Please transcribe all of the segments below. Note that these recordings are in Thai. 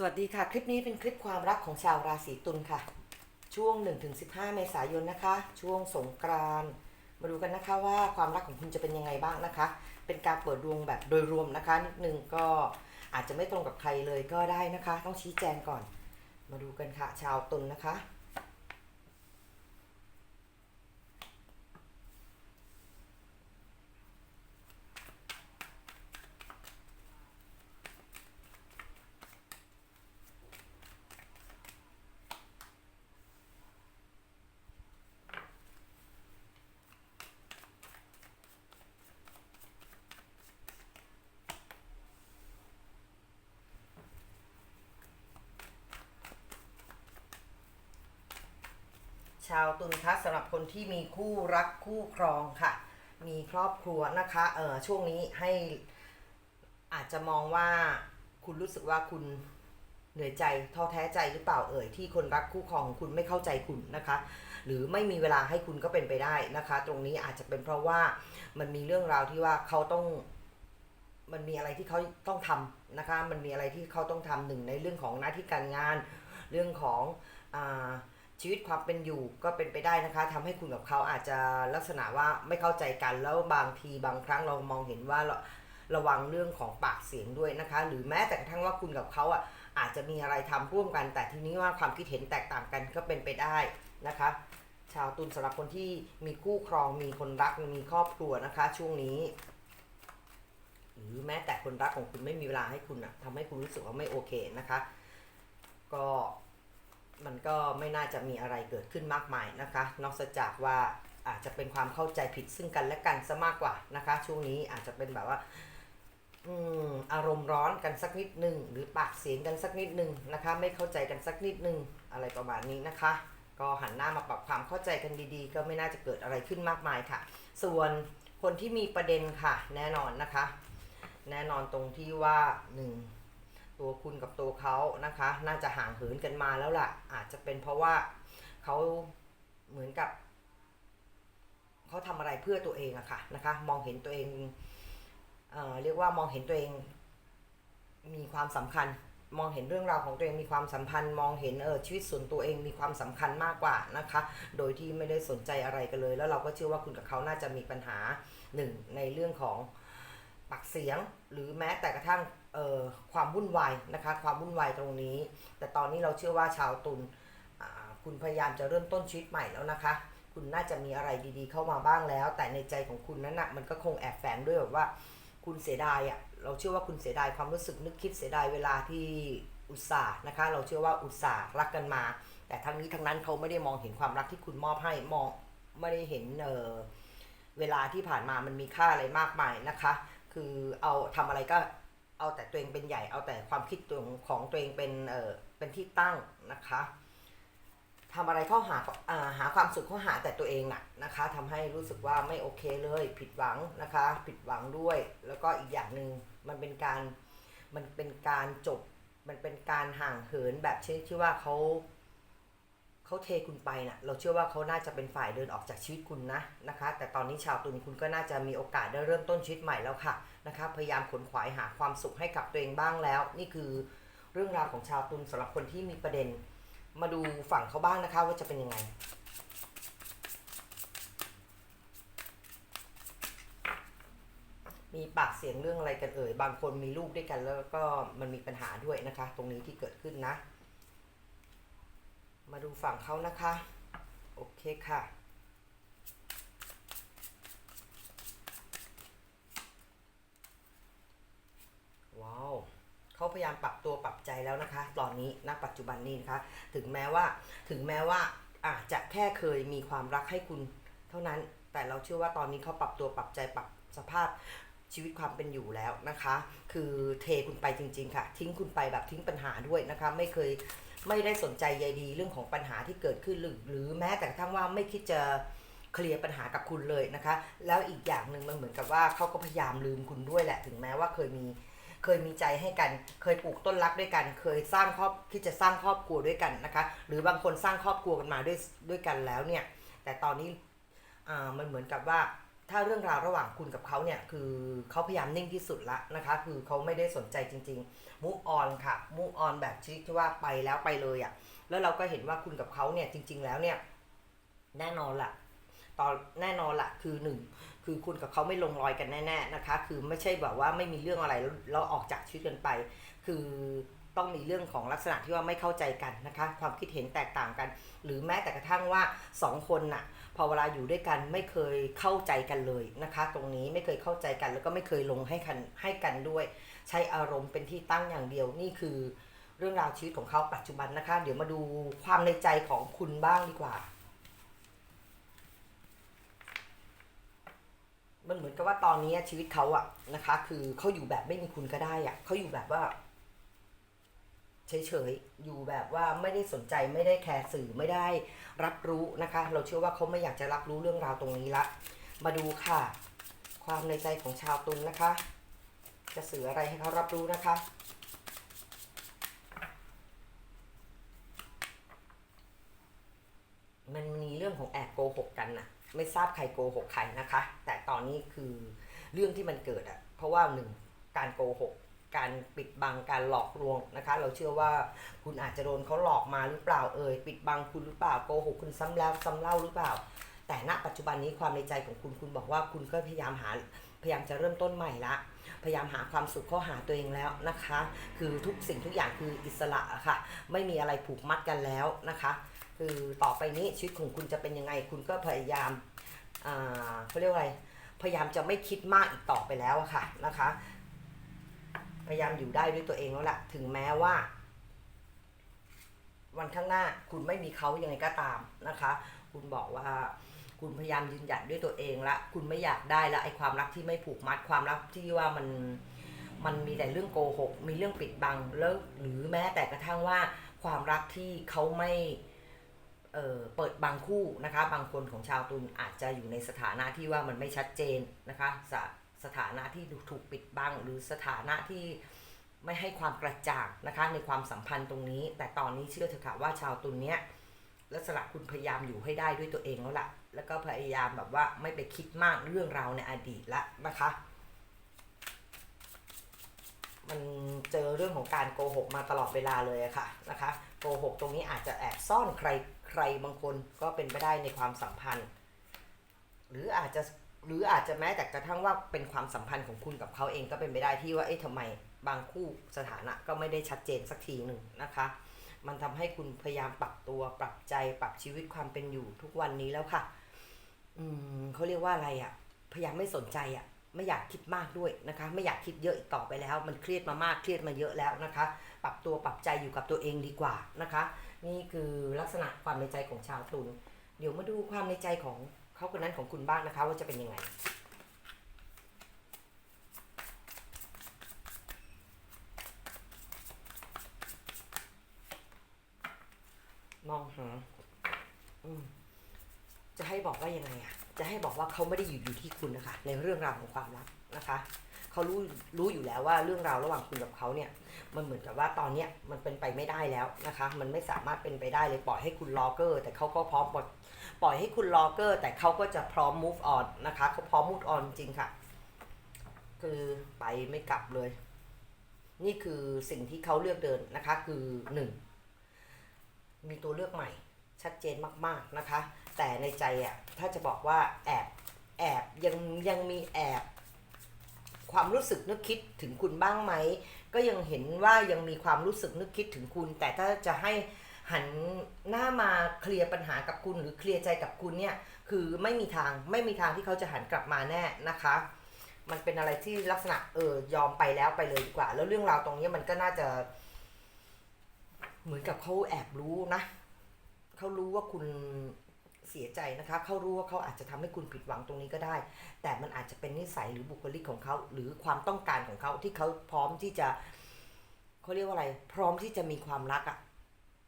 สวัสดีค่ะ คลิปนี้เป็นคลิปความรักของชาวราศีตุลค่ะ ช่วง 1-15 เมษายนนะคะ ช่วงสงกรานมาดูกันนะคะว่าความรักของคุณจะเป็นยังไงบ้างนะคะ เป็นการเปิดดวงแบบโดยรวมนะคะ นิดนึงก็อาจจะไม่ตรงกับใครเลยก็ได้นะคะ ต้องชี้แจงก่อน มาดูกันค่ะ ชาวตุลนะคะ ชาวตุลคะสำหรับคนที่มีคู่รักคู่ครองค่ะ มีครอบครัวนะคะเออช่วงนี้ให้อาจจะมองว่าคุณรู้สึกว่าคุณเหนื่อยใจท้อแท้ใจหรือเปล่าเอ่ยที่คนรักคู่ครองคุณไม่เข้าใจคุณนะคะ หรือไม่มีเวลาให้คุณก็เป็นไปได้นะคะ ตรงนี้อาจจะเป็นเพราะว่ามันมีเรื่องราวที่ว่าเขาต้องมันมีอะไรที่เขาต้องทำนะคะ มันมีอะไรที่เขาต้องทำหนึ่งในเรื่องของหน้าที่การงาน เรื่องของอ่า ชีวิตความเป็นอยู่ก็เป็นไปได้นะคะทำให้คุณกับเขาอาจจะลักษณะว่าไม่เข้าใจกันแล้วบางทีบางครั้งเรามองเห็นว่าเราระวังเรื่องของปากเสียงด้วยนะคะ หรือแม้แต่กระทั่งว่าคุณกับเขาอะอาจจะมีอะไรทำร่วมกัน แต่ทีนี้ว่าความคิดเห็นแตกต่างกันก็เป็นไปได้นะคะ ชาวตุลสำหรับคนที่มีคู่ครองมีคนรักมีครอบครัวนะคะ ช่วงนี้ หรือแม้แต่คนรักของคุณไม่มีเวลาให้คุณอะทำให้คุณรู้สึกว่าไม่โอเคนะคะ ก็ มันก็ไม่น่าจะมีอะไรเกิดขึ้นมากมายนะคะ นอกจากว่าอาจจะเป็นความเข้าใจผิดซึ่งกันและกันซะมากกว่านะคะ ช่วงนี้อาจจะเป็นแบบว่าอืมอารมณ์ร้อนกันสักนิดนึง หรือปากเสียงกันสักนิดนึงนะคะ ไม่เข้าใจกันสักนิดนึงอะไรประมาณนี้นะคะ ก็หันหน้ามาปรับความเข้าใจกันดีๆ ก็ไม่น่าจะเกิดอะไรขึ้นมากมายค่ะ ส่วนคนที่มีประเด็นค่ะ แน่นอนนะคะ แน่นอนตรงที่ว่าหนึ่ง ตัวคุณกับตัวเขานะคะ น่าจะห่างเหินกันมาแล้วล่ะ อาจจะเป็นเพราะว่าเขาเหมือนกับเขาทำอะไรเพื่อตัวเองอะค่ะนะคะ มองเห็นตัวเองเอ่อเรียกว่ามองเห็นตัวเอง มีความสำคัญ มองเห็นเรื่องราวของตัวเองมีความสัมพันธ์มองเห็นเออชีวิตส่วนตัวเองมีความสำคัญมากกว่านะคะ โดยที่ไม่ได้สนใจอะไรกันเลย แล้วเราก็เชื่อว่าคุณกับเขาน่าจะมีปัญหาหนึ่งในเรื่องของปากเสียง หรือแม้แต่กระทั่ง ความวุ่นวายนะคะความวุ่นวายตรงนี้ แต่ตอนนี้เราเชื่อว่าชาวตุลคุณพยายามจะเริ่มต้นชีวิตใหม่แล้วนะคะ คุณน่าจะมีอะไรดีๆ เข้ามาบ้างแล้ว แต่ในใจของคุณนั้นนะมันก็คงแอบแฝงด้วยแบบว่า คุณเสียดายอะ่ะเราเชื่อว่าคุณเสียดายความรู้สึกนึกคิดเสียดายเวลาที่อุตส่าห์นะคะ เราเชื่อว่าอุตส่าห์รักกันมา แต่ทั้งนี้ทั้งนั้นเขาไม่ได้มองเห็นความรักที่คุณมอบให้มองไม่ได้เห็นเออเวลาที่ผ่านมามันมีค่าอะไรมากมายนะคะ คือเอาทำอะไรก็ เอาแต่ตัวเองเป็นใหญ่เอาแต่ความคิดตัวของตัวเองเป็นเออเป็นที่ตั้งนะคะทำอะไรเข้าหาอ่าหาความสุขเข้าหาแต่ตัวเองน่ะนะคะทำให้รู้สึกว่าไม่โอเคเลย ผิดหวังนะคะ ผิดหวังด้วย แล้วก็อีกอย่างหนึ่งมันเป็นการมันเป็นการจบมันเป็นการห่างเหินแบบชนิดที่ว่าเขาเขาเทคุณไปน่ะเราเชื่อว่าเขาน่าจะเป็นฝ่ายเดินออกจากชีวิตคุณนะนะคะ แต่ตอนนี้ชาวตุลคุณก็น่าจะมีโอกาสได้เริ่มต้นชีวิตใหม่แล้วค่ะ นะคะพยายามขนขวายหาความสุขให้กับตัวเองบ้างแล้ว นี่คือเรื่องราวของชาวตุลสำหรับคนที่มีประเด็น มาดูฝั่งเขาบ้างนะคะว่าจะเป็นยังไงมีปากเสียงเรื่องอะไรกันเอ่ย บางคนมีลูกด้วยกันแล้วก็มันมีปัญหาด้วยนะคะ ตรงนี้ที่เกิดขึ้นนะ มาดูฝั่งเขานะคะ โอเคค่ะ ว้าวเขาพยายามปรับตัวปรับใจแล้วนะคะ ตอนนี้ณปัจจุบันนี้นะคะ ถึงแม้ว่าถึงแม้ว่าอาจจะแค่เคยมีความรักให้คุณเท่านั้น แต่เราเชื่อว่าตอนนี้เขาปรับตัวปรับใจปรับสภาพชีวิตความเป็นอยู่แล้วนะคะ คือเทคุณไปจริง ๆ ค่ะ ทิ้งคุณไปแบบทิ้งปัญหาด้วยนะคะ ไม่เคยไม่ได้สนใจใยดีเรื่องของปัญหาที่เกิดขึ้นหรือหรือแม้แต่กระทั่งว่าไม่คิดจะเคลียร์ปัญหากับคุณเลยนะคะ แล้วอีกอย่างหนึ่งมันเหมือนกับว่าเขาก็พยายามลืมคุณด้วยแหละ ถึงแม้ว่าเคยมี เคยมีใจให้กัน เคยปลูกต้นรักด้วยกัน เคยสร้างครอบที่จะสร้างครอบครัวด้วยกันนะคะ หรือบางคนสร้างครอบครัวกันมาด้วยด้วยกันแล้วเนี่ย แต่ตอนนี้อ่ามันเหมือนกับว่าถ้าเรื่องราวระหว่างคุณกับเขาเนี่ยคือเขาพยายามนิ่งที่สุดละนะคะ คือเขาไม่ได้สนใจจริงๆ move on ค่ะ move on แบบชิดที่ว่าไปแล้วไปเลยอะ่ะแล้วเราก็เห็นว่าคุณกับเขาเนี่ยจริง ๆ แล้วเนี่ยแน่นอนละตอนแน่นอนละคือหนึ่ง คือคุณกับเขาไม่ลงรอยกันแน่ๆนะคะ คือไม่ใช่แบบว่าไม่มีเรื่องอะไรแล้วออกจากชีวิตกันไป คือต้องมีเรื่องของลักษณะที่ว่าไม่เข้าใจกันนะคะ ความคิดเห็นแตกต่างกัน หรือแม้แต่กระทั่งว่าสองคนน่ะพอเวลาอยู่ด้วยกันไม่เคยเข้าใจกันเลยนะคะ ตรงนี้ไม่เคยเข้าใจกัน แล้วก็ไม่เคยลงให้กันให้กันด้วย ใช้อารมณ์เป็นที่ตั้งอย่างเดียวนี่คือ เรื่องราวชีวิตของเขาปัจจุบันนะคะ เดี๋ยวมาดูความในใจของคุณบ้างดีกว่า มันเหมือนกับว่าตอนนี้ชีวิตเขาอะนะคะ คือเขาอยู่แบบไม่มีคุณก็ได้อะเขาอยู่แบบว่าเฉยๆ อยู่แบบว่าไม่ได้สนใจไม่ได้แคร์สื่อไม่ได้รับรู้นะคะ เราเชื่อว่าเขาไม่อยากจะรับรู้เรื่องราวตรงนี้ละ มาดูค่ะ ความในใจของชาวตุลนนะคะ จะสื่ออะไรให้เขารับรู้นะคะมันมีเรื่องของแอบโกหกกันนะ ไม่ทราบใครโกหกใครนะคะ แต่ตอนนี้คือเรื่องที่มันเกิดอะเพราะว่าหนึ่งการโกหกการปิดบังการหลอกลวงนะคะ เราเชื่อว่าคุณอาจจะโดนเขาหลอกมาหรือเปล่าเอ่ยปิดบังคุณหรือเปล่าโกหกคุณซ้ำแล้วซ้ำเล่าหรือเปล่า แต่ณปัจจุบันนี้ความในใจของคุณคุณบอกว่าคุณก็พยายามหาพยายามจะเริ่มต้นใหม่ละ พยายามหาความสุขเข้าหาตัวเองแล้วนะคะ คือทุกสิ่งทุกอย่างคืออิสระค่ะ ไม่มีอะไรผูกมัดกันแล้วนะคะ คือต่อไปนี้ชีวิตของคุณจะเป็นยังไง คุณก็พยายามอ่าเขาเรียกว่าอะไร พยายามจะไม่คิดมากอีกต่อไปแล้วอะค่ะนะคะ พยายามอยู่ได้ด้วยตัวเองแล้วละถึงแม้ว่า วันข้างหน้าคุณไม่มีเขายังไงก็ตามนะคะ คุณบอกว่าคุณพยายามยืนหยัดด้วยตัวเองละ คุณไม่อยากได้ละไอความรักที่ไม่ผูกมัดความรักที่ว่ามันมันมีแต่เรื่องโกหก มีเรื่องปิดบังแล้วหรือแม้แต่กระทั่งว่าความรักที่เขาไม่ เเปิดบางคู่นะคะบางคนของชาวตุลอาจจะอยู่ในสถานะที่ว่ามันไม่ชัดเจนนะคะสถสถานะที่ถูกปิดบังหรือสถานะที่ไม่ให้ความกระจ่างนะคะในความสัมพันธ์ตรงนี้ แต่ตอนนี้เชื่อเถอะค่ะว่าชาวตุลเนี้ยลักษณะคุณพยายามอยู่ให้ได้ด้วยตัวเองแล้วล่ะ แล้วก็พยายามแบบว่าไม่ไปคิดมากเรื่องราวในอดีตละนะคะ มันเจอเรื่องของการโกหกมาตลอดเวลาเลยอะค่ะนะคะ โกหกตรงนี้อาจจะแอบซ่อนใคร ใครบางคนก็เป็นไปได้ในความสัมพันธ์ หรืออาจจะหรืออาจจะแม้แต่กระทั่งว่าเป็นความสัมพันธ์ของคุณกับเขาเองก็เป็นไปได้ที่ว่าเอ๊ะทำไมบางคู่สถานะก็ไม่ได้ชัดเจนสักทีหนึ่งนะคะ มันทำให้คุณพยายามปรับตัวปรับใจปรับชีวิตความเป็นอยู่ทุกวันนี้แล้วค่ะ อืมเขาเรียกว่าอะไรอะ่ะ พยายามไม่สนใจอะ่ะ ไม่อยากคิดมากด้วยนะคะ ไม่อยากคิดเยอะอีกต่อไปแล้ว มันเครียดมามากเครียดมาเยอะแล้วนะคะ ปรับตัวปรับใจอยู่กับตัวเองดีกว่านะคะ นี่คือลักษณะความในใจของชาวตุลเดี๋ยวมาดูความในใจของเขาคนนั้นของคุณบ้างนะคะ ว่าจะเป็นยังไงมองหาจะให้บอกว่ายังไงอะจะให้บอกว่าเขาไม่ได้อยู่อยู่ที่คุณนะคะ ในเรื่องราวของความรักนะคะ เขารู้รู้อยู่แล้วว่าเรื่องราวระหว่างคุณกับเขาเนี่ย มันเหมือนกับว่าตอนเนี้ยมันเป็นไปไม่ได้แล้วนะคะ มันไม่สามารถเป็นไปได้เลยปล่อยให้คุณรอเกอร์ แต่เขาก็พร้อมปล่อยปล่อยให้คุณรอเกอร์ แต่เขาก็จะพร้อม move on นะคะเขาพร้อม move on จริงค่ะ คือไปไม่กลับเลย นี่คือสิ่งที่เขาเลือกเดินนะคะ คือหนึ่งมีตัวเลือกใหม่ ชัดเจนมากๆนะคะ แต่ในใจอะถ้าจะบอกว่าแอบแอบยังยังมีแอบ ความรู้สึกนึกคิดถึงคุณบ้างไหม ก็ยังเห็นว่ายังมีความรู้สึกนึกคิดถึงคุณ แต่ถ้าจะให้หันหน้ามาเคลียร์ปัญหากับคุณ หรือเคลียร์ใจกับคุณเนี่ยคือไม่มีทางไม่มีทางที่เขาจะหันกลับมาแน่นะคะ มันเป็นอะไรที่ลักษณะเออยอมไปแล้วไปเลยดีกว่า แล้วเรื่องราวตรงนี้มันก็น่าจะ เหมือนกับเขาแอบรู้นะเขารู้ว่าคุณ เสียใจนะคะเขารู้ว่าเขาอาจจะทำให้คุณผิดหวังตรงนี้ก็ได้ แต่มันอาจจะเป็นนิสัยหรือบุคลิกของเขา หรือความต้องการของเขาที่เขาพร้อมที่จะเขาเรียกว่าอะไร พร้อมที่จะมีความรักอะ่ะ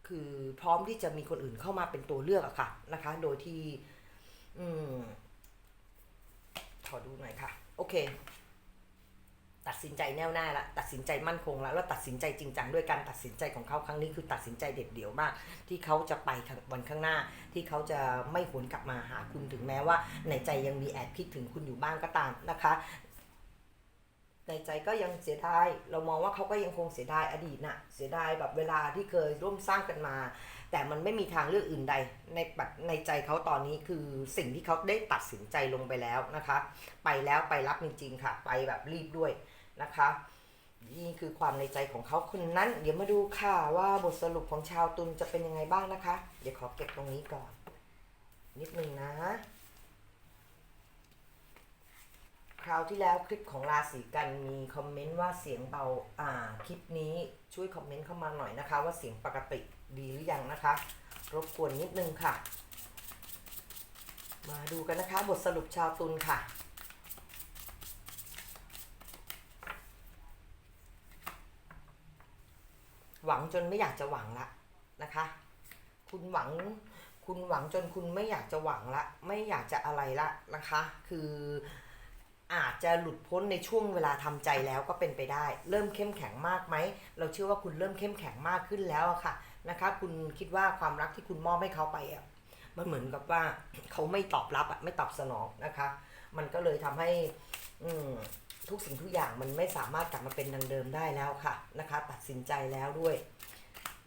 คือพร้อมที่จะมีคนอื่นเข้ามาเป็นตัวเลือกอะค่ะนะคะ โดยที่ อืมขอดูหน่อยค่ะ โอเค ตัดสินใจแน่วแน่ละตัดสินใจมั่นคงแล้วแล้วตัดสินใจจริงจังด้วยการตัดสินใจของเขาครั้งนี้คือตัดสินใจเด็ดเดี่ยวมาก ที่เขาจะไปวันข้างหน้า ที่เขาจะไม่หวนกลับมาหาคุณถึงแม้ว่า ในใจยังมีแอบคิดถึงคุณอยู่บ้างก็ตามนะคะในใจก็ยังเสียดาย เรามองว่าเขาก็ยังคงเสียดายอดีตน่ะ เสียดายแบบเวลาที่เคยร่วมสร้างกันมา แต่มันไม่มีทางเลือกอื่นใด ในปัจในใจเขาตอนนี้คือสิ่งที่เขาได้ตัดสินใจลงไปแล้วนะคะ ไปแล้วไปรับจริงๆค่ะ ไปแบบรีบด้วย นะคะนี่คือความในใจของเขาคนนั้น เดี๋ยวมาดูค่ะว่าบทสรุปของชาวตุลจะเป็นยังไงบ้างนะคะ เดี๋ยวขอเก็บตรงนี้ก่อน นิดนึงนะ คราวที่แล้วคลิปของราศีกันมีคอมเมนต์ว่าเสียงเบาอ่าคลิปนี้ช่วยคอมเมนต์เข้ามาหน่อยนะคะ ว่าเสียงปกติดีหรือยังนะคะ รบกวนนิดนึงค่ะ มาดูกันนะคะ บทสรุปชาวตุลค่ะ หวังจนไม่อยากจะหวังละนะคะ คุณหวังคุณหวังจนคุณไม่อยากจะหวังละ ไม่อยากจะอะไรละนะคะ คืออาจจะหลุดพ้นในช่วงเวลาทำใจแล้วก็เป็นไปได้ เริ่มเข้มแข็งมากไหม เราเชื่อว่าคุณเริ่มเข้มแข็งมากขึ้นแล้วอะค่ะนะคะ คุณคิดว่าความรักที่คุณมอบให้เขาไปอะมันเหมือนกับว่าเขาไม่ตอบรับอะไม่ตอบสนองนะคะ มันก็เลยทำให้ อืม ทุกสิ่งทุกอย่างมันไม่สามารถกลับมาเป็นดังเดิมได้แล้วค่ะนะคะ ตัดสินใจแล้วด้วย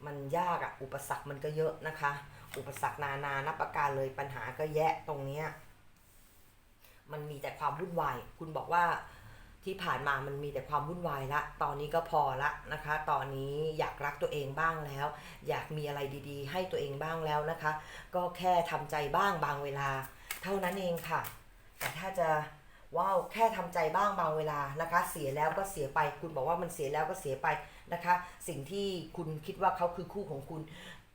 มันยากอะอุปสรรคมันก็เยอะนะคะ อุปสรรคนานานับประการเลยปัญหาก็แยะตรงเนี้ยมันมีแต่ความวุ่นวาย คุณบอกว่าที่ผ่านมามันมีแต่ความวุ่นวายละ ตอนนี้ก็พอละนะคะ ตอนนี้อยากรักตัวเองบ้างแล้ว อยากมีอะไรดีๆ ให้ตัวเองบ้างแล้วนะคะ ก็แค่ทำใจบ้างบางเวลา เท่านั้นเองค่ะ แต่ถ้าจะ ว้าวแค่ทำใจบ้างบางเวลานะคะ เสียแล้วก็เสียไป คุณบอกว่ามันเสียแล้วก็เสียไปนะคะ สิ่งที่คุณคิดว่าเขาคือคู่ของคุณ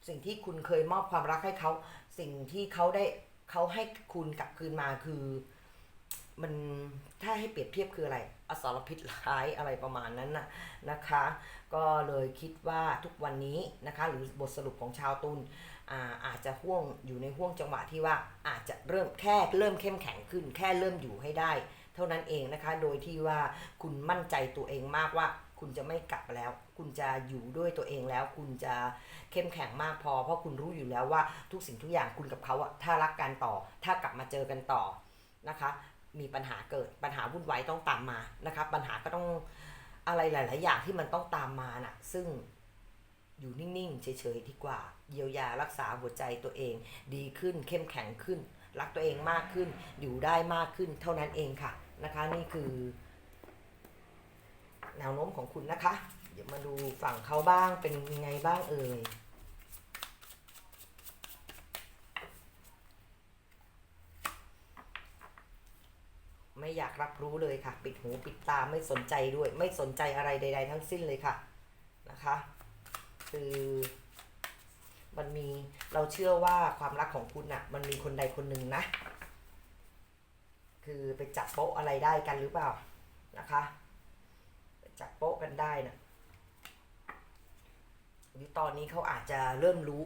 สิ่งที่คุณเคยมอบความรักให้เขา สิ่งที่เขาได้เขาให้คุณกลับคืนมาคือ มันถ้าให้เปรียบเทียบคืออะไรอสรพิษร้ายอะไรประมาณนั้นนะนะคะ ก็เลยคิดว่าทุกวันนี้นะคะ หรือบทสรุปของชาวตุล อ่าอาจจะห่วงอยู่ในห่วงจังหวะที่ว่าอาจจะเริ่มแค่เริ่มเข้มแข็งขึ้น แค่เริ่มอยู่ให้ได้ เท่านั้นเองนะคะ โดยที่ว่าคุณมั่นใจตัวเองมากว่า คุณจะไม่กลับแล้ว คุณจะอยู่ด้วยตัวเองแล้ว คุณจะเข้มแข็งมากพอ เพราะคุณรู้อยู่แล้วว่าทุกสิ่งทุกอย่างคุณกับเขาอะถ้ารักกันต่อ ถ้ากลับมาเจอกันต่อนะคะ มีปัญหาเกิดปัญหาวุ่นวายต้องตามมานะคะ ปัญหาก็ต้องอะไรหลาย ๆ อย่างที่มันต้องตามมาน่ะซึ่ง อยู่นิ่งๆ เฉยๆดีกว่า เยียวยารักษาหัวใจตัวเอง ดีขึ้นเข้มแข็งขึ้น รักตัวเองมากขึ้น อยู่ได้มากขึ้นเท่านั้นเองค่ะนะคะ นี่คือ แนวโน้มของคุณนะคะ เดี๋ยวมาดูฝั่งเขาบ้างเป็นยังไงบ้างเอ่ยไม่อยากรับรู้เลยค่ะ ปิดหูปิดตาไม่สนใจด้วย ไม่สนใจอะไรใด ๆ ทั้งสิ้นเลยค่ะนะคะ คือมันมีเราเชื่อว่าความรักของคุณน่ะมันมีคนใดคนหนึ่งนะ คือไปจับโป๊ะอะไรได้กันหรือเปล่านะคะจับโป๊ะกันได้นะหรือตอนนี้เขาอาจจะเริ่มรู้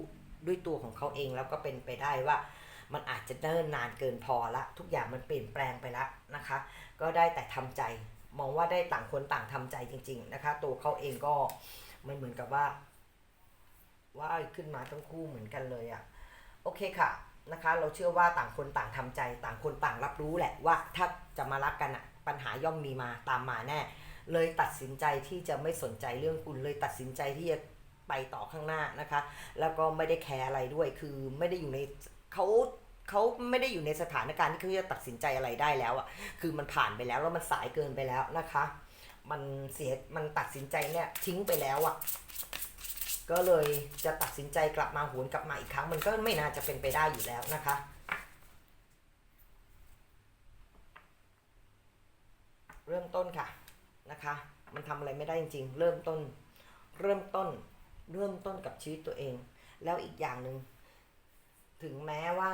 ด้วยตัวของเขาเองแล้วก็เป็นไปได้ว่า มันอาจจะเนิ่นนานเกินพอละ ทุกอย่างมันเปลี่ยนแปลงไปละนะคะ ก็ได้แต่ทำใจมองว่าได้ต่างคนต่างทำใจจริง ๆ นะคะ ตัวเขาเองก็มันเหมือนกับว่า ว่าขึ้นมาทั้งคู่เหมือนกันเลยอะโอเคค่ะนะคะ เราเชื่อว่าต่างคนต่างทำใจ ต่างคนต่างรับรู้แหละว่าถ้าจะมารักกันอะปัญหาย่อมมีมาตามมาแน่ เลยตัดสินใจที่จะไม่สนใจเรื่องคุณเลยตัดสินใจที่จะไปต่อข้างหน้านะคะ แล้วก็ไม่ได้แคร์อะไรด้วยคือไม่ได้อยู่ในเขาเขาไม่ได้อยู่ในสถานการณ์ที่เขาจะตัดสินใจอะไรได้แล้วอะคือมันผ่านไปแล้วแล้วมันสายเกินไปแล้วนะคะ มันเสียมันตัดสินใจเนี่ยทิ้งไปแล้วอะ ก็เลยจะตัดสินใจกลับมาหวนกลับมาอีกครั้ง มันก็ไม่น่าจะเป็นไปได้อยู่แล้วนะคะ เริ่มต้นค่ะนะคะ มันทำอะไรไม่ได้จริงๆ เริ่มต้น เริ่มต้น เริ่มต้นกับชีวิตตัวเอง แล้วอีกอย่างหนึ่งถึงแม้ว่า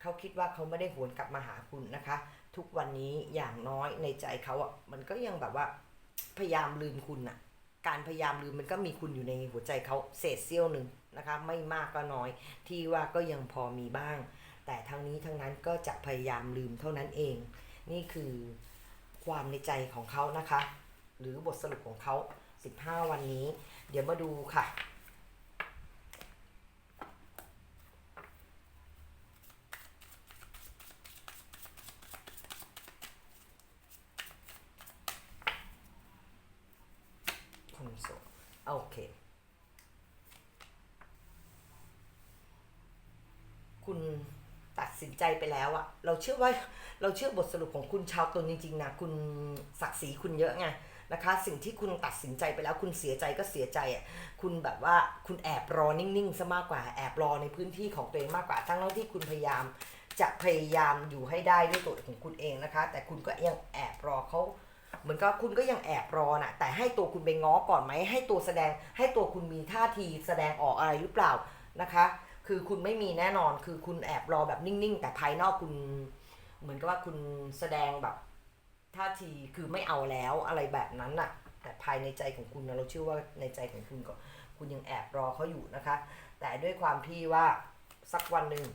เขาคิดว่าเขาไม่ได้หวนกลับมาหาคุณนะคะ ทุกวันนี้อย่างน้อยในใจเขาอะมันก็ยังแบบว่าพยายามลืมคุณอะ การพยายามลืมมันก็มีคุณอยู่ในหัวใจเขาเศษเสี้ยวหนึ่งนะคะไม่มากก็น้อย ที่ว่าก็ยังพอมีบ้าง แต่ทั้งนี้ทั้งนั้นก็จะพยายามลืมเท่านั้นเอง นี่คือความในใจของเขานะคะ หรือบทสรุปของเขา 15 วันนี้ เดี๋ยวมาดูค่ะ คนโสดโอเค คุณตัดสินใจไปแล้วอะ เราเชื่อว่าเราเชื่อบทสรุปของคุณชาวตนจริงๆนะคุณศักดิ์ศรีคุณเยอะไงนะคะ สิ่งที่คุณตัดสินใจไปแล้วคุณเสียใจก็เสียใจอะคุณแบบว่าคุณแอบรอนิ่งๆซะมากกว่าแอบรอในพื้นที่ของตัวเองมากกว่าทั้งที่คุณพยายามจะพยายามอยู่ให้ได้ด้วยตัวของคุณเองนะคะ แต่คุณก็ยังแอบรอเขาเหมือนกับคุณก็ยังแอบรอน่ะ แต่ให้ตัวคุณไปง้อก่อนไหมให้ตัวแสดงให้ตัวคุณมีท่าทีแสดงออกอะไรหรือเปล่านะคะ คือคุณไม่มีแน่นอน คือคุณแอบรอแบบนิ่งๆ แต่ภายนอกคุณ เหมือนกับว่าคุณแสดงแบบท่าทีคือไม่เอาแล้วอะไรแบบนั้นน่ะ แต่ภายในใจของคุณนะเราเชื่อว่าในใจของคุณก็คุณยังแอบรอเขาอยู่นะคะ แต่ด้วยความที่ว่าสักวันหนึ่ง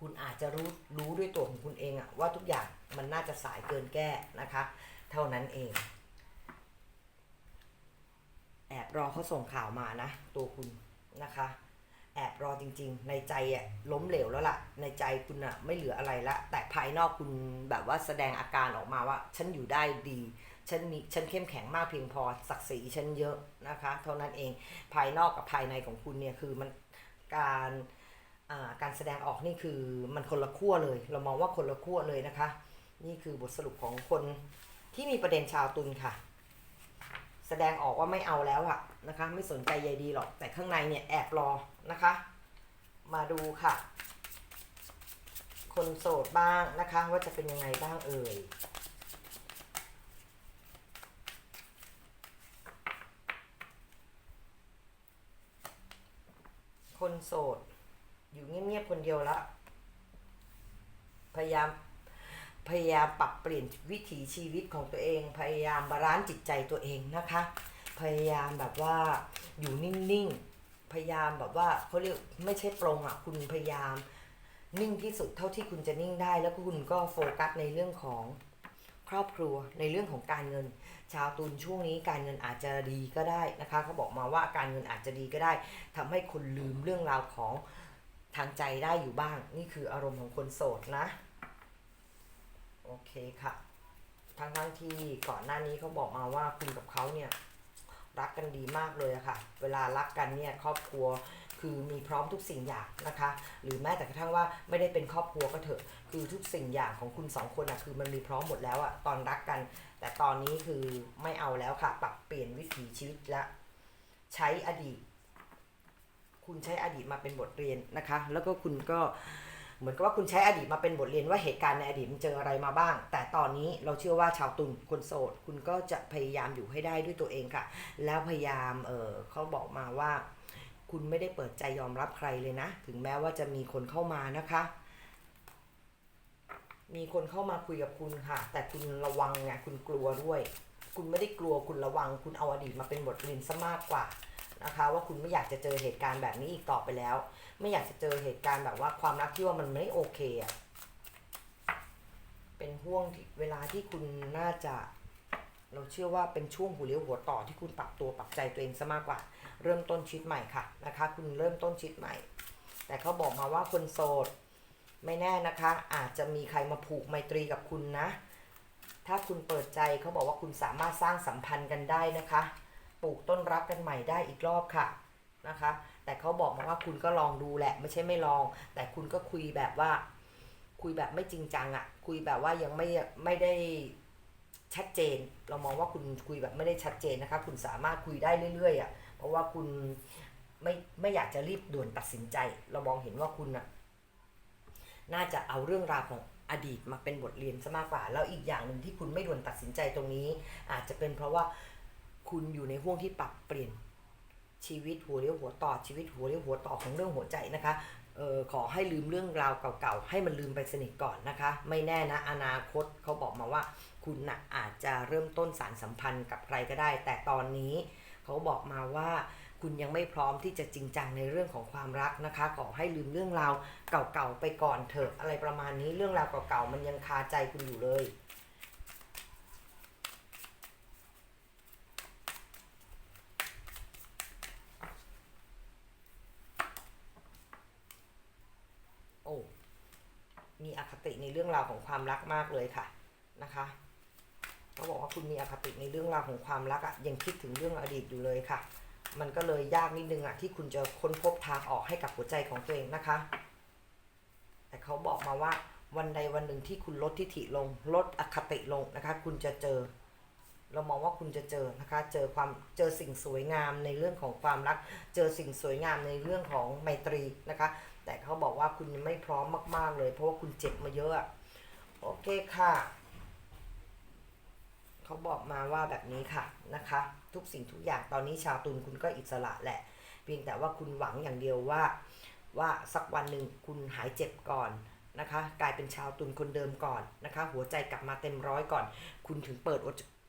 คุณอาจจะรู้รู้ด้วยตัวของคุณเองอะว่าทุกอย่างมันน่าจะสายเกินแก้นะคะ เท่านั้นเอง แอบรอเขาส่งข่าวมานะ ตัวคุณนะคะ อบรอจริง ๆ ในใจอะล้มเหลวแล้วล่ะ ในใจคุณอะไม่เหลืออะไรละ แต่ภายนอกคุณแบบว่าแสดงอาการออกมาว่า ฉันอยู่ได้ดี ฉันมีฉันเข้มแข็งมากเพียงพอศักดิ์ศรีฉันเยอะนะคะ เท่านั้นเองภายนอกกับภายในของคุณเนี่ยคือมันการการแสดงออกนี่คือมันคนละขั้วเลย เรามองว่าคนละขั้วเลยนะคะ นี่คือบทสรุปของคนที่มีประเด็นชาวตุลค่ะ แสดงออกว่าไม่เอาแล้วอะนะคะ ไม่สนใจใยดีหรอกแต่ข้างในเนี่ยแอบรอนะคะ มาดูค่ะ คนโสดบ้างนะคะ ว่าจะเป็นยังไงบ้างเอ่ยคนโสด อยู่เงียบๆคนเดียวละพยายาม พยายามปรับเปลี่ยนวิถีชีวิตของตัวเอง พยายามบาลานซ์จิตใจตัวเองนะคะ พยายามแบบว่าอยู่นิ่งๆ พยายามแบบว่าเขาเรียกไม่ใช่ปรงอะคุณพยายาม นิ่งที่สุดเท่าที่คุณจะนิ่งได้ แล้วคุณก็โฟกัสในเรื่องของครอบครัวในเรื่องของการเงิน ชาวตุลช่วงนี้การเงินอาจจะดีก็ได้นะคะเขาบอกมาว่าการเงินอาจจะดีก็ได้ทำให้คุณลืมเรื่องราวของทางใจได้อยู่บ้าง นี่คืออารมณ์ของคนโสดนะ โอเคค่ะทั้งทั้งที่ก่อนหน้านี้เขาบอกมาว่าคุณกับเขาเนี่ยรักกันดีมากเลยอะค่ะ เวลารักกันเนี่ยครอบครัวคือมีพร้อมทุกสิ่งอย่างนะคะ หรือแม้แต่กระทั่งว่าไม่ได้เป็นครอบครัวก็เถอะ คือทุกสิ่งอย่างของคุณสองคนอะคือมันมีพร้อมหมดแล้วอะตอนรักกัน แต่ตอนนี้คือไม่เอาแล้วค่ะ ปรับเปลี่ยนวิถีชีวิตและใช้อดีต คุณใช้อดีตมาเป็นบทเรียนนะคะ แล้วก็คุณก็ เหมือนกับว่าคุณใช้อดีตมาเป็นบทเรียนว่าเหตุการณ์ในอดีตมันเจออะไรมาบ้าง แต่ตอนนี้เราเชื่อว่าชาวตุลคนโสด คุณก็จะพยายามอยู่ให้ได้ด้วยตัวเองค่ะ แล้วพยายามเออเขาบอกมาว่า คุณไม่ได้เปิดใจยอมรับใครเลยนะ ถึงแม้ว่าจะมีคนเข้ามานะคะ มีคนเข้ามาคุยกับคุณค่ะ แต่คุณระวังไงคุณกลัวด้วย คุณไม่ได้กลัวคุณระวัง คุณเอาอดีตมาเป็นบทเรียนซะมากกว่านะคะ ว่าคุณไม่อยากจะเจอเหตุการณ์แบบนี้อีกต่อไปแล้ว ไม่อยากจะเจอเหตุการณ์แบบว่าความรักที่ว่ามันไม่โอเคอะเป็นห่วงที่เวลาที่คุณน่าจะ เราเชื่อว่าเป็นช่วงหัวเลี้ยวหัวต่อที่คุณปรับตัวปรับใจตัวเองซะมากกว่า เริ่มต้นชีวิตใหม่ค่ะนะคะ คุณเริ่มต้นชีวิตใหม่ แต่เขาบอกมาว่าคนโสดไม่แน่นะคะ อาจจะมีใครมาผูกไมตรีกับคุณนะ ถ้าคุณเปิดใจเขาบอกว่าคุณสามารถสร้างสัมพันธ์กันได้นะคะ ปลูกต้นรักกันใหม่ได้อีกรอบค่ะ นะคะ แต่เขาบอกมาว่าคุณก็ลองดูแหละ ไม่ใช่ไม่ลอง แต่คุณก็คุยแบบว่า คุยแบบไม่จริงจังอะ่ะ คุยแบบว่ายังไม่ไม่ได้ชัดเจน เรามองว่าคุณคุยแบบไม่ได้ชัดเจนนะคะ คุณสามารถคุยได้เรื่อยๆอะ่ะ เพราะว่าคุณไม่ไม่อยากจะรีบด่วนตัดสินใจ เรามองเห็นว่าคุณอะน่าจะเอาเรื่องราวของอดีตมาเป็นบทเรียนซะมากกว่า แล้วอีกอย่างหนึ่งที่คุณไม่ด่วนตัดสินใจตรงนี้ อาจจะเป็นเพราะว่าคุณอยู่ในห่วงที่ปรับเปลี่ยน ชีวิตหัวเรียวหัวต่อชีวิตหัวเรียวหัวต่อของเรื่องหัวใจนะคะเออขอให้ลืมเรื่องราวเก่าๆ ให้มันลืมไปสนิทก่อนนะคะ ไม่แน่นะอนาคตเขาบอกมาว่า คุณนะอาจจะเริ่มต้นสารสัมพันธ์กับใครก็ได้ แต่ตอนนี้เขาบอกมาว่า คุณยังไม่พร้อมที่จะจริงจังในเรื่องของความรักนะคะ ขอให้ลืมเรื่องราวเก่าๆไปก่อนเถอะอะไรประมาณนี้เรื่องราวเก่าๆมันยังคาใจคุณอยู่เลย มีอคติในเรื่องราวของความรักมากเลยค่ะนะคะเขาบอกว่าคุณมีอคติในเรื่องราวของความรักอะ่ะยังคิดถึงเรื่องอดีตอยู่เลยค่ะ มันก็เลยยากนิดนึงอะ่ะที่คุณจะค้นพบทางออกให้กับหัวใจของตัวเองนะคะ แต่เขาบอกมาว่าวันใดวันหนึ่งที่คุณลดทิฐิลง ลดอคติลงนะคะ คุณจะเจอ เรามองว่าคุณจะเจอนะคะ เจอความเจอสิ่งสวยงามในเรื่องของความรัก เจอสิ่งสวยงามในเรื่องของไมตรีนะคะ แต่เขาบอกว่าคุณยังไม่พร้อมมาก ๆ เลย เพราะว่าคุณเจ็บมาเยอะโอเคค่ะเขาบอกมาว่าแบบนี้ค่ะนะคะ ทุกสิ่งทุกอย่างตอนนี้ชาวตุลคุณก็อิสระแหละ เพียงแต่ว่าคุณหวังอย่างเดียวว่า ว่าสักวันหนึ่งคุณหายเจ็บก่อนนะคะ กลายเป็นชาวตุลคนเดิมก่อนนะคะ หัวใจกลับมาเต็มร้อยก่อน คุณถึงเปิด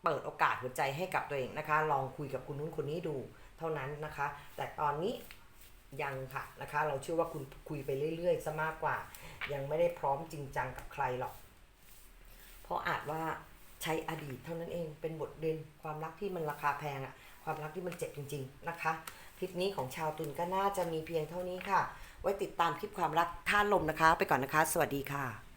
เปิดโอกาสหัวใจให้กับตัวเองนะคะ ลองคุยกับคุณนู้นคนนี้ดูเท่านั้นนะคะ แต่ตอนนี้ ยังค่ะนะคะ เราเชื่อว่าคุณคุยไปเรื่อยๆซะมากกว่า ยังไม่ได้พร้อมจริงจังกับใครหรอก เพราะอาจว่าใช้อดีตเท่านั้นเองเป็นบทเรียนความรักที่มันราคาแพงอะความรักที่มันเจ็บจริง ๆนะคะคลิปนี้ของชาวตุลก็น่าจะมีเพียงเท่านี้ค่ะ ไว้ติดตามคลิปความรักท่าลมนะคะ ไปก่อนนะคะ สวัสดีค่ะ